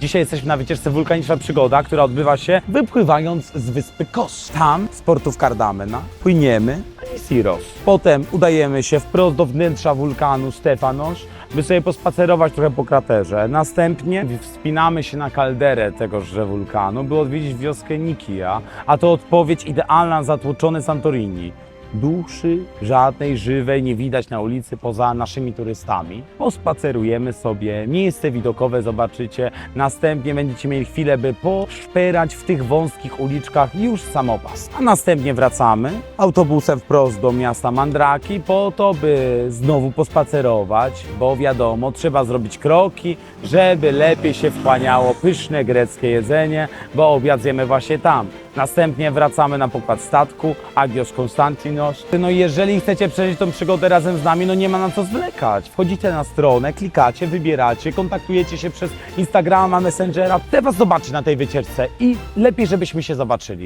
Dzisiaj jesteśmy na wycieczce Wulkaniczna Przygoda, która odbywa się wypływając z wyspy Kos. Tam z portów Cardamena płyniemy Siros. Potem udajemy się wprost do wnętrza wulkanu Stefanos, by sobie pospacerować trochę po kraterze. Następnie wspinamy się na kalderę tegożże wulkanu, by odwiedzić wioskę Nikia, a to odpowiedź idealna na zatłoczone Santorini. Duszy żadnej żywej nie widać na ulicy poza naszymi turystami. Pospacerujemy sobie, miejsce widokowe zobaczycie, następnie będziecie mieli chwilę, by poszperać w tych wąskich uliczkach już samopas. A następnie wracamy autobusem wprost do miasta Mandraki po to, by znowu pospacerować, bo wiadomo, trzeba zrobić kroki, żeby lepiej się wchłaniało pyszne greckie jedzenie, bo obiad zjemy właśnie tam. Następnie wracamy na pokład statku Agios Konstantinos. No jeżeli chcecie przeżyć tą przygodę razem z nami, no nie ma na co zwlekać. Wchodzicie na stronę, klikacie, wybieracie, kontaktujecie się przez Instagrama, Messengera. Chcę Was zobaczyć na tej wycieczce i lepiej, żebyśmy się zobaczyli.